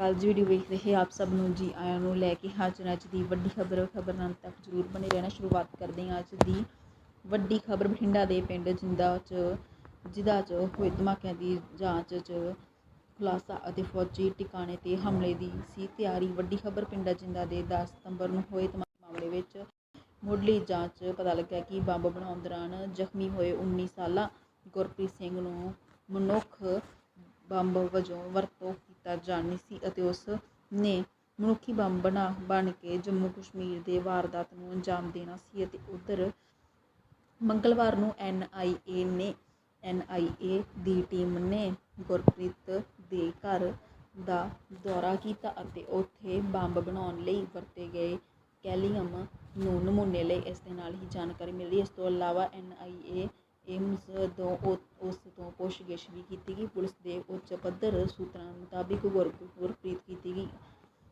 ਕੱਲ੍ਹ ਜੀ ਵੀਡੀਓ ਵੇਖ ਰਹੇ ਆਪ ਸਭ ਨੂੰ ਜੀ ਆਇਆਂ ਨੂੰ ਲੈ ਕੇ ਹਾਜ਼ਰ ਅੱਜ ਦੀ ਵੱਡੀ ਖਬਰ ਖਬਰ ਨਾਲ ਤੱਕ ਜਰੂਰ ਬਣੇ ਰਹਿਣਾ ਸ਼ੁਰੂਆਤ ਕਰਦੇ ਹਾਂ ਅੱਜ ਦੀ ਵੱਡੀ ਖਬਰ ਬਠਿੰਡਾ ਦੇ ਪਿੰਡ ਜਿੰਦਾ ਚ, ਜਿਦਾ ਚ ਹੋਏ ਧਮਾਕਿਆਂ ਦੀ ਜਾਂਚ ਚ ਖੁਲਾਸਾ ਅਤੇ ਫੌਜੀ ਟਿਕਾਣੇ ਤੇ ਹਮਲੇ ਦੀ ਸੀ ਤਿਆਰੀ। ਵੱਡੀ ਖਬਰ ਪਿੰਡਾ ਜਿੰਦਾ ਦੇ 10 ਸਤੰਬਰ ਨੂੰ ਹੋਏ ਧਮਾਕੇ ਮਾਮਲੇ ਵਿੱਚ ਮੁੱਢਲੀ ਜਾਂਚ ਪਤਾ ਲੱਗਾ ਕਿ ਬੰਬ ਬਣਾਉਣ ਦੌਰਾਨ ਜ਼ਖਮੀ ਹੋਏ 19 ਸਾਲਾ ਗੁਰਪ੍ਰੀਤ ਸਿੰਘ ਨੂੰ ਮਨੁੱਖ ਬੰਬ ਵਜੋਂ ਵਰਤੋਂ ਕੀਤਾ ਜਾਣੀ ਸੀ ਅਤੇ ਉਸ ਨੇ ਮਨੁੱਖੀ ਬੰਬ ਬਣਾ, ਬਣ ਕੇ ਜੰਮੂ ਕਸ਼ਮੀਰ ਦੇ ਵਾਰਦਾਤ ਨੂੰ ਅੰਜਾਮ ਦੇਣਾ ਸੀ ਅਤੇ ਉਧਰ ਮੰਗਲਵਾਰ ਨੂੰ ਐਨਆਈਏ ਨੇ ਐਨਆਈਏ ਦੀ ਟੀਮ ਨੇ ਗੁਰਪ੍ਰੀਤ ਦੇ ਘਰ ਦਾ ਦੌਰਾ ਕੀਤਾ ਅਤੇ ਉੱਥੇ ਬੰਬ ਬਣਾਉਣ ਲਈ ਵਰਤੇ ਗਏ। ਕੈਲੀਅਮ ਨੂੰ ਨਮੂਨੇ ਲਈ ਇਸ ਦੇ ਨਾਲ ਹੀ ਜਾਣਕਾਰੀ ਮਿਲੀ ਇਸ ਤੋਂ ਇਲਾਵਾ ਐਨਆਈਏ ਏਮਸ ਤੋਂ ਉਸ ਪੁੱਛਗਿੱਛ ਵੀ ਕੀਤੀ ਗਈ। ਪੁਲਿਸ ਦੇ ਉੱਚ ਪੱਧਰ ਸੂਤਰਾਂ ਮੁਤਾਬਿਕ ਗੁਰ- ਗੁਰਪ੍ਰੀਤ ਕੀਤੀ ਗਈ।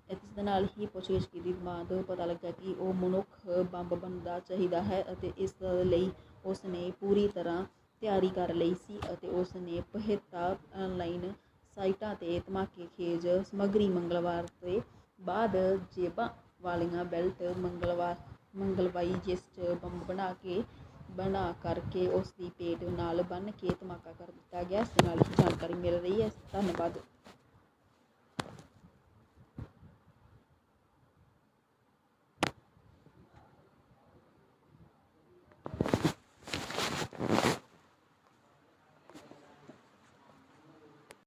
ਇਸ ਦੇ ਨਾਲ ਹੀ ਪੁੱਛਗਿੱਛ ਕੀਤੀ ਬਾਅਦ ਪਤਾ ਲੱਗਾ ਕਿ ਉਹ ਮਨੁੱਖ ਬੰਬ ਬਣਦਾ ਚਾਹੀਦਾ ਹੈ ਅਤੇ ਇਸ ਲਈ ਉਸ ਨੇ ਪੂਰੀ ਤਰ੍ਹਾਂ ਤਿਆਰੀ ਕਰ ਲਈ ਸੀ ਅਤੇ ਉਸ ਨੇ ਪਹਿਤਾ ਆਨਲਾਈਨ ਸਾਈਟਾਂ ਤੇ ਧਮਾਕੇ ਖੇਜ ਸਮੱਗਰੀ ਮੰਗਲਵਾਰ ਤੇ ਬਾਅਦ ਜੇਬਾਂ ਵਾਲੀਆਂ ਬੈਲਟ ਮੰਗਲਵਾਰ ਮੰਗਲਵਾਈ ਜਿਸ 'ਚ ਬੰਬ ਬਣਾ ਕੇ ਬਣਾ ਕਰਕੇ ਉਸ ਦੀ ਪੇਟ ਨਾਲ ਬੰਨ੍ਹ ਕੇ ਧਮਾਕਾ ਕਰ ਦਿੱਤਾ ਗਿਆ। ਇਸ ਨਾਲ ਹੀ ਜਾਣਕਾਰੀ ਮਿਲ ਰਹੀ ਹੈ। ਧੰਨਵਾਦ।